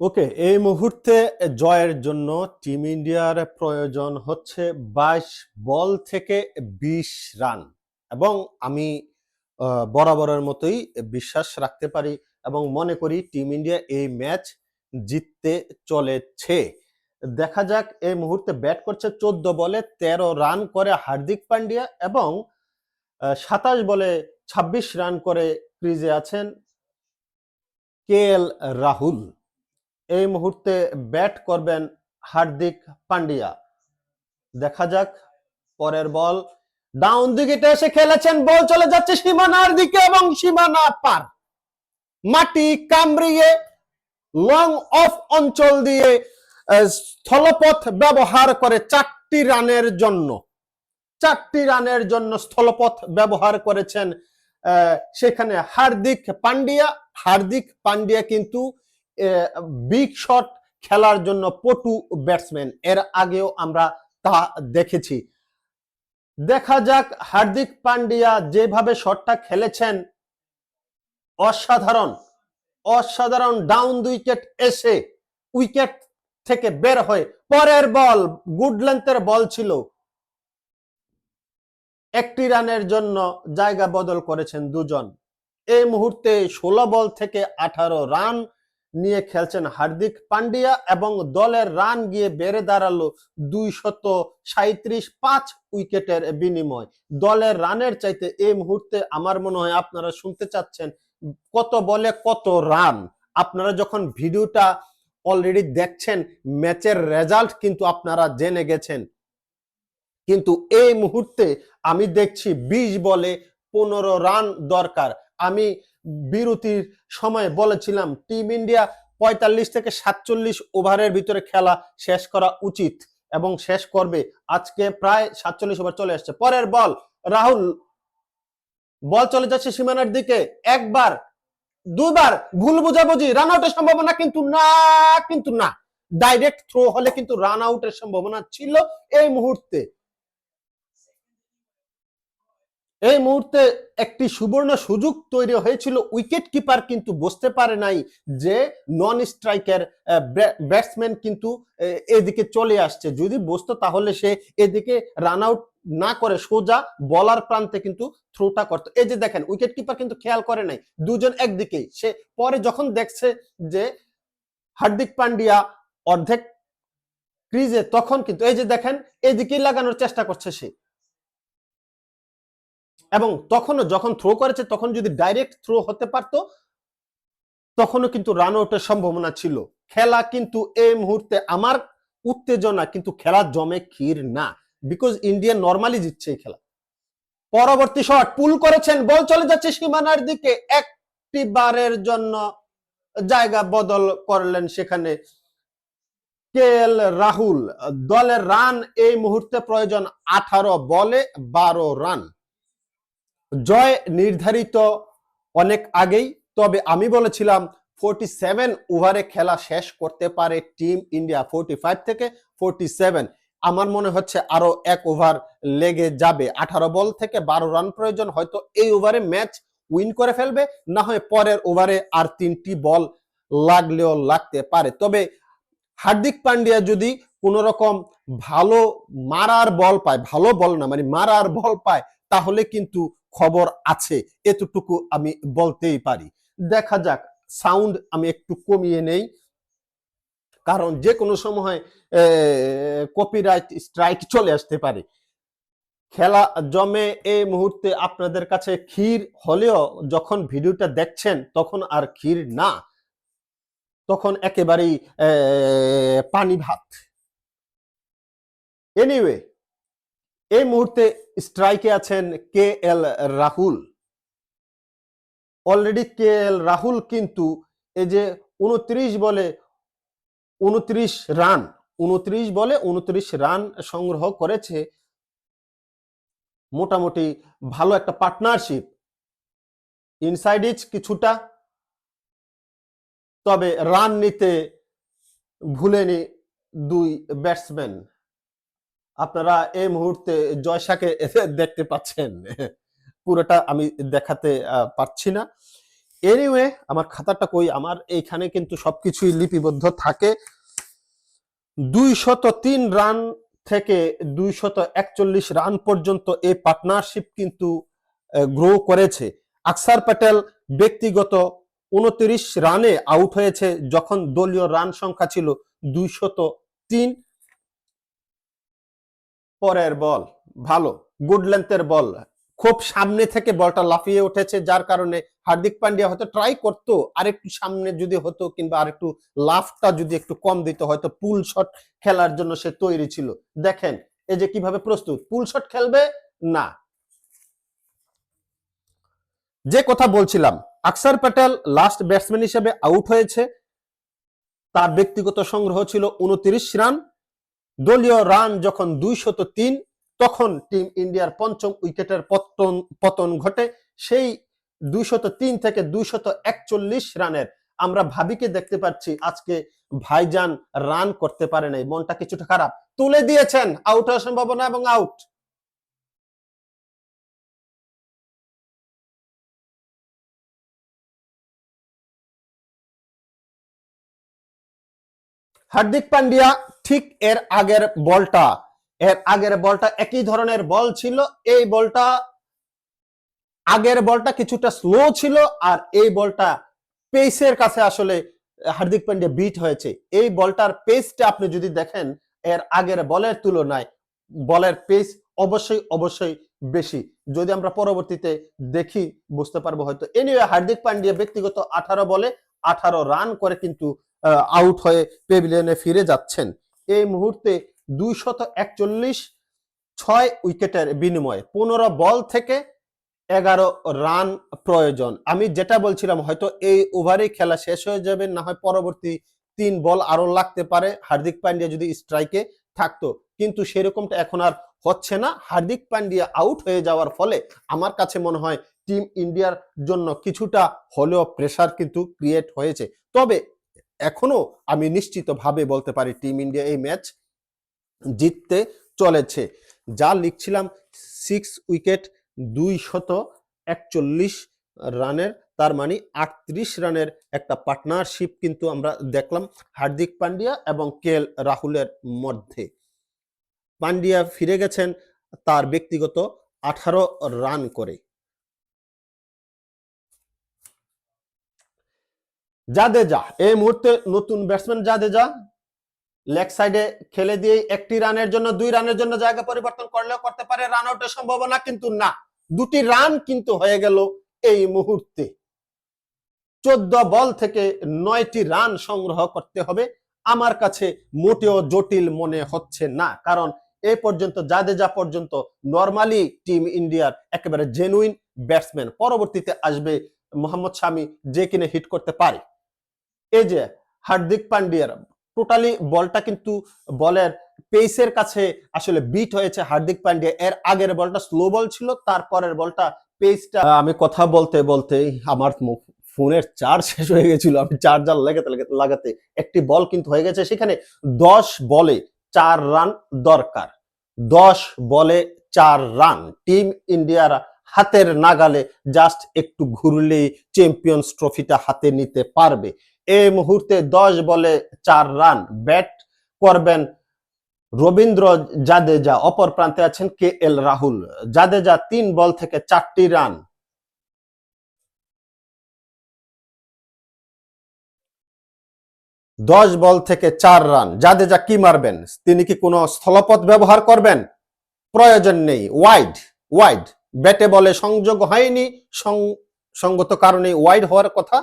ওকে, এই মুহূর্তে জয়ের জন্য টিম ইন্ডিয়ার প্রয়োজন হচ্ছে বাইশ বল থেকে বিশ রান। এবং আমি বরাবরের মতোই বিশ্বাস রাখতে পারি এবং মনে করি টিম ইন্ডিয়া এই ম্যাচ জিততে চলেছে। দেখা যাক, এই মুহূর্তে ব্যাট করছে চোদ্দ বলে তেরো রান করে হার্দিক পান্ডিয়া এবং সাতাশ বলে ছাব্বিশ রান করে ক্রিজে আছেন কে এল রাহুল। এই মুহূর্তে ব্যাট করবেন হার্দিক পান্ডিয়া। দেখা যাক, পরের বল। ডাউন দিকে এসে খেলেছেন, বল চলে যাচ্ছে সীমানার দিকে এবং সীমানা পার। মাটি কামড়িয়ে লং অফ অঞ্চল দিয়ে স্থলপথ ব্যবহার করে চারটি রানের জন্য। চারটি রানের জন্য স্থলপথ ব্যবহার করেছেন সেখানে হার্দিক পান্ডিয়া। হার্দিক পান্ডিয়া কিন্তু বিগ শট খেলার জন্য পটু ব্যাটসম্যান এর আগেও আমরা তা দেখেছি। দেখা যাক হার্দিক পান্ডিয়া যেভাবে শটটা খেলেছেন, অসাধারণ অসাধারণ ডাউন উইকেট এসে উইকেট থেকে বের হয়ে পরের বল গুড লেন্থের বল ছিল। একটি রানের জন্য জায়গা বদল করেছেন দুজন। এই মুহূর্তে ষোলো বল থেকে আঠারো রান নিয়ে খেলছেন হার্দিক পান্ডিয়া এবং দলের রান গিয়ে বেড়ে দাঁড়াল দুই শত সাঁত্রিশ পাঁচ উইকেটের বিনিময়। দলের রানের চাইতে এই মুহূর্তে আমার মনে হয় আপনারা শুনতে চাচ্ছেন কত বলে কত রান। আপনারা যখন ভিডিওটা অলরেডি দেখছেন, ম্যাচের রেজাল্ট কিন্তু আপনারা জেনে গেছেন। কিন্তু এই মুহূর্তে আমি দেখছি বিশ বলে পনেরো রান দরকার। আমি বিরতির সময় বলেছিলাম, টিম ইন্ডিয়া পঁয়তাল্লিশ থেকে সাতচল্লিশ ওভারের ভিতরে খেলা শেষ করা উচিত এবং শেষ করবে। আজকে প্রায় সাতচল্লিশ ওভার চলে আসছে। পরের বল, রাহুল। বল চলে যাচ্ছে সীমানার দিকে। একবার, দুবার, ভুল বোঝাবুঝি রান আউটের সম্ভাবনা কিন্তু না কিন্তু না। ডাইরেক্ট থ্রো হলে কিন্তু রান আউটের সম্ভাবনা ছিল এই মুহূর্তে। এই মুহূর্তে একটি সুবর্ণ সুযোগ তৈরি হয়েছিল। উইকেট কিপার কিন্তু বুঝতে পারে নাই যে নন স্ট্রাইকার ব্যাটসম্যান কিন্তু এদিকে চলে আসছে। যদি বসতো তাহলে সে এদিকে রান আউট না করে, সোজা বলার প্রান্তে কিন্তু থ্রোটা করতো। এই যে দেখেন উইকেট কিপার কিন্তু খেয়াল করে নাই। দুজন একদিকেই সে পরে যখন দেখছে যে হার্দিক পান্ডিয়া অর্ধেক ক্রিজে তখন কিন্তু, এই যে দেখেন, এদিকেই লাগানোর চেষ্টা করছে সে। এবং তখনও যখন থ্রো করেছে, তখন যদি ডাইরেক্ট থ্রো হতে পারতো, তখনও কিন্তু রান আউটের সম্ভাবনা ছিল। খেলা কিন্তু এই মুহূর্তে আমার উত্তেজনা কিন্তু খেলা জমে ক্ষীর না। বিকজ ইন্ডিয়া নর্মালি জিতছে এই খেলা। পরবর্তী শট পুল করেছেন বল চলে যাচ্ছে সীমানার দিকে। একটি বারের জন্য জায়গা বদল করলেন সেখানে কে এল রাহুল। দলের রান এই মুহূর্তে প্রয়োজন আঠারো বলে বারো রান জয় নির্ধারিত অনেক আগেই, তবে আমি বলেছিলাম ফোরটি সেভেন ওভারে খেলা শেষ করতে পারে টিম ইন্ডিয়া ফোরটি ফাইভ থেকে ফোরটি সেভেন আমার মনে হচ্ছে আরও এক ওভার লেগে যাবে। আঠারো বল থেকে বারো রান প্রয়োজন, হয়তো এই ওভারে ম্যাচ উইন করে ফেলবে, না হয় পরের ওভারে আর তিনটি বল লাগলেও লাগতে পারে। তবে হার্দিক পান্ডিয়া যদি কোন রকম ভালো মারার বল পায়, ভালো বল না মানে মারার বল পায়, তাহলে কিন্তু খবর আছে, এতটুকু আমি বলতেই পারি। দেখা যাক সাউন্ড আমি একটু কমিয়ে নেই। কারণ যে কোনো সময় কপিরাইট স্ট্রাইক চলে আসতে পারে। খেলা জমে এই মুহূর্তে আপনাদের কাছে ক্ষীর হলেও যখন ভিডিওটা দেখছেন, তখন আর ক্ষীর না। তখন একেবারেই পানি ভাত। এনিওয়ে এই মুহূর্তে স্ট্রাইকে আছেন K L Rahul. Already K L Rahul কিন্তু এই যে উনত্রিশ বলে উনত্রিশ রান, উনত্রিশ বলে উনত্রিশ রান সংগ্রহ করেছে মোটামুটি ভালো একটা পার্টনারশিপ। ইনসাইড ইচ কিছুটা, তবে রান নিতে ভুলেনি দুই ব্যাটসম্যান। আপনারা এই মুহূর্তে জয়সাকে দেখতে পাচ্ছেন। পুরোটা আমি দেখাতে পারছি না। এনিওয়ে আমার খাতাটা কই? আমার এইখানে কিন্তু সবকিছুই লিপিবদ্ধ থাকে। দুইশত তিন রান থেকে দুইশত একচল্লিশ রান পর্যন্ত এই পার্টনারশিপ কিন্তু গ্রো করেছে। আকসার প্যাটেল ব্যক্তিগত উনত্রিশ রানে আউট হয়েছে, যখন দলীয় রান সংখ্যা ছিল দুইশত তিন। পরের বল, ভালো গুড লেন্থের বল। খুব সামনে থেকে বলটা লাফিয়ে উঠেছে, যার কারণে হার্দিক পান্ডিয়া হয়তো ট্রাই করতো, আরেকটু সামনে যদি হতো কিংবা আরেকটু লাফটা যদি একটু কম দিত, হয়তো পুল শট খেলার জন্য সে তৈরি ছিল। দেখেন, এই যে কীভাবে প্রস্তুত পুল শট খেলবে না। যে কথা বলছিলাম, আকসার প্যাটেল লাস্ট ব্যাটসম্যান হিসেবে আউট হয়েছে। তার ব্যক্তিগত সংগ্রহ ছিল উনত্রিশ রান। দলীয় রান যখন দুইশত তিন, তখন টিম ইন্ডিয়ার পঞ্চম উইকেটের পতন পতন ঘটে। সেই দুইশত তিন থেকে দুইশত একচল্লিশ রানের আমরা ভাবিকে দেখতে পাচ্ছি আজকে ভাইজান রান করতে পারে নাই। মনটা কিছুটা খারাপ। তুলে দিয়েছেন আউট হওয়ার সম্ভাবনা এবং আউট হার্দিক পান্ডিয়া ঠিক এর আগের বলটা। এর আগের বলটা একই ধরনের বল ছিল। এই বলটা আগের বলটা কিছুটা স্লো ছিল আর এই বলটা পেসের কাছে আসলে হার্দিক পান্ডিয়া বিট হয়েছে। এই বলটার পেসটা আপনি যদি দেখেন, এর আগের বলের তুলনায় বলের পেস অবশ্যই অবশ্যই বেশি। যদি আমরা পরবর্তীতে দেখি, বুঝতে পারব হয়তো। এনিওয়ে হার্দিক পান্ডিয়া ব্যক্তিগত আঠারো বলে আঠারো রান করে কিন্তু আউট হয়ে পেভিলিয়নে ফিরে যাচ্ছেন। এই মুহূর্তে দুইশত একচল্লিশ ছয় উইকেটের বিনিময়ে পনেরো বল থেকে এগারো রান প্রয়োজন। আমি যেটা বলছিলাম, হয়তো এই ওভারেই খেলা শেষ হয়ে যাবে, না হয় পরবর্তী তিন বল আরও লাগতে পারে। হার্দিক পান্ডিয়া যদি স্ট্রাইকে থাকতো, কিন্তু সেরকমটা এখন আর হচ্ছে না। হার্দিক পান্ডিয়া আউট হয়ে যাওয়ার ফলে আমার কাছে মনে হয় টিম ইন্ডিয়ার জন্য কিছুটা হলেও প্রেশার কিন্তু ক্রিয়েট হয়েছে। তবে এখনও আমি নিশ্চিতভাবে বলতে পারি টিম ইন্ডিয়া এই ম্যাচ জিততে চলেছে। যা লিখছিলাম সিক্স উইকেট দুই শত একচল্লিশ রানের, তার মানে আটত্রিশ রানের একটা পার্টনারশিপ কিন্তু আমরা দেখলাম হার্দিক পান্ডিয়া এবং কে রাহুলের মধ্যে। পান্ডিয়া ফিরে গেছেন তার ব্যক্তিগত আঠারো রান করে। জাদেজা। এই মুহূর্তে নতুন ব্যাটসম্যান জাদেজা। লেগ সাইডে খেলে দিয়ে একটি রানের জন্য, দুই রানের জন্য জায়গা পরিবর্তন করলেও করতে পারে। রান আউটের সম্ভাবনা কিন্তু না। দুটি রান কিন্তু হয়ে গেল এই মুহূর্তে। চোদ্দ বল থেকে নয়টি রান সংগ্রহ করতে হবে। আমার কাছে মোটেও জটিল মনে হচ্ছে না। কারণ এ পর্যন্ত, জাদেজা পর্যন্ত নর্মালি টিম ইন্ডিয়ার একেবারে জেনুইন ব্যাটসম্যান পরবর্তীতে আসবে মোহাম্মদ শামি, যে কিনে হিট করতে পারে। এই যে হার্দিক পান্ডিয়ার টোটালি বলটা কিন্তু বলের পেসের কাছে আসলে বিট হয়েছে হার্দিক পান্ডিয়া। এর আগের বলটা স্লো বল ছিল, তারপরের বলটা পেসটা আমি কথা বলতে বলতে আমার ফোনের চার্জ শেষ হয়ে গেছিল। আমি চার্জার লাগাতে লাগাতে একটি বল কিন্তু হয়ে গেছে। সেখানে দশ বলে চার রান দরকার। দশ বলে চার রান টিম ইন্ডিয়ার হাতের নাগালে জাস্ট একটু ঘুরলেই চ্যাম্পিয়ন্স ট্রফিটা হাতে নিতে পারবে। এই মুহূর্তে দশ বলে চার রান ব্যাট করবেন রবীন্দ্র জাদেজা। অপর প্রান্তে আছেন কে এল রাহুল। জাদেজা তিন বল থেকে চারটি রান। দশ বল থেকে চার রান। জাদেজা কি মারবেন? তিনি কি কোনো স্থলপথ ব্যবহার করবেন? প্রয়োজন নেই। Wide wide. ব্যাটে বলে সংযোগ হয়নি। সঙ্গত কারণে ওয়াইড হওয়ার কথা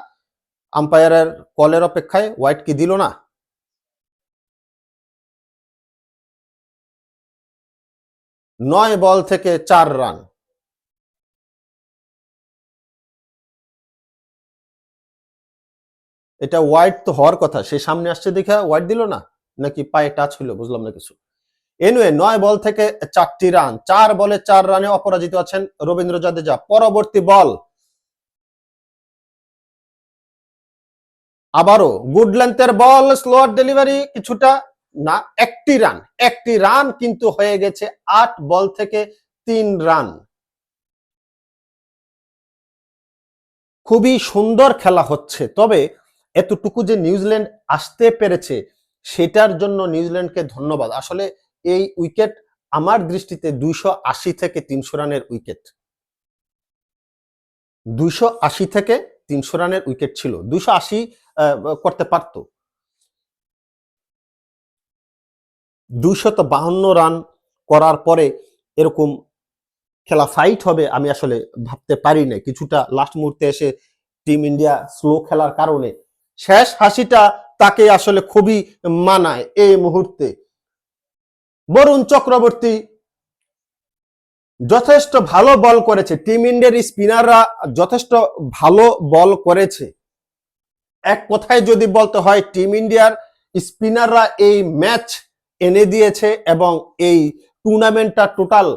আম্পায়ারের কলের অপেক্ষায় ওয়াইড কি দিল না? নয় বল থেকে চার রান। এটা ওয়াইড তো হওয়ার কথা, সে সামনে আসছে দেখে ওয়াইড দিল না? নাকি পায়ে টাচ হইল, বুঝলাম না কিছু। এনুয়ে নয় বল থেকে চারটি রান, চার বলে চার রানে অপরাজিত আছেন রবীন্দ্র জাদেজা। পরবর্তী বল আবারও গুড লেন্থের বল স্লোয়ার ডেলিভারি কিছুটা, না, একটি রান একটি রান কিন্তু হয়ে গেছে আট বল থেকে তিন রান খুবই সুন্দর খেলা হচ্ছে, তবে এতটুকু যে নিউজিল্যান্ড আসতে পেরেছে, সেটার জন্য নিউজিল্যান্ডকে ধন্যবাদ। আসলে এই উইকেট আমার দৃষ্টিতে দুইশো আশি থেকে তিনশো রানের উইকেট। দুইশো আশি থেকে তিনশো রানের উইকেট ছিল, দুইশো আশি করতে পারতো। দুইশত বাহান্ন রান করার পরে এরকম খেলা ফাইট হবে আমি আসলে ভাবতে পারি না কিছুটা লাস্ট মুহূর্তে এসে টিম ইন্ডিয়া স্লো খেলার কারণে শেষ হাসিটা তাকে আসলে খুবই মানায় এই মুহূর্তে। বরুণ চক্রবর্তী যথেষ্ট ভালো বল করেছে। টিম ইন্ডিয়ার স্পিনাররা যথেষ্ট ভালো বল করেছে। এক কথায় যদি বলতে হয় টিম ইন্ডিয়ার স্পিনাররা এই ম্যাচ এনে দিয়েছে এবং এই টুর্নামেন্টটা টোটাল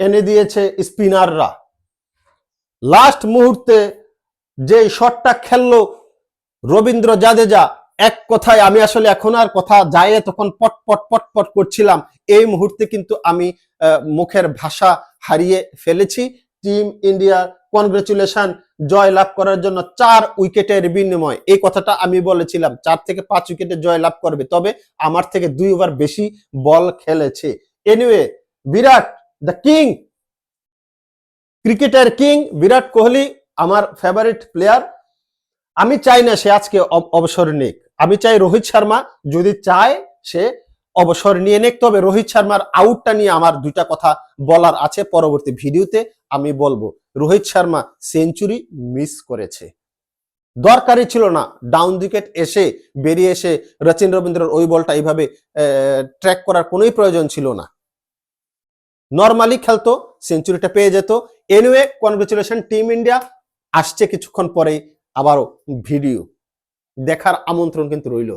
এনে দিয়েছে স্পিনাররা লাস্ট মুহূর্তে যে শটটা খেললো রবীন্দ্র জাদেজা এক কথায় আমি আসলে এখন আর কথা যায় তখন পট পট পট পট করছিলাম। এই মুহূর্তে কিন্তু আমি মুখের ভাষা হারিয়ে ফেলেছি। টিম ইন্ডিয়া কনগ্রেচুলেশন জয় লাভ করার জন্য চার উইকেটের বিনিময়। এই কথাটা আমি বলেছিলাম, চার থেকে পাঁচ উইকেটে জয় লাভ করবে। তবে আমার থেকে দুই ওভার বেশি বল খেলেছে। Anyway Virat the king, cricketer king Virat Kohli, আমার ফেভারিট প্লেয়ার আমি চাই না সে আজকে অব- অবসর নিক। আমি চাই রোহিত শর্মা, যদি চায় সে অবসর নিয়ে নেক। তবে রোহিত শর্মার আউটটা নিয়ে আমার দুইটা কথা বলার আছে পরবর্তী ভিডিওতে। আমি বলব, রোহিত শর্মা সেঞ্চুরি মিস করেছে। দরকারই ছিল না ডাউন উইকেট এসে বেরিয়ে এসে রচিন রবীন্দ্রর ওই বলটা এইভাবে ট্র্যাক করার কোনোই প্রয়োজন ছিল না। নর্মালি খেলতো, সেঞ্চুরিটা পেয়ে যেত। Anyway, congratulation team India. আসছে কিছুক্ষণ পরেই আবারও ভিডিও। দেখার আমন্ত্রণ কিন্তু রইল।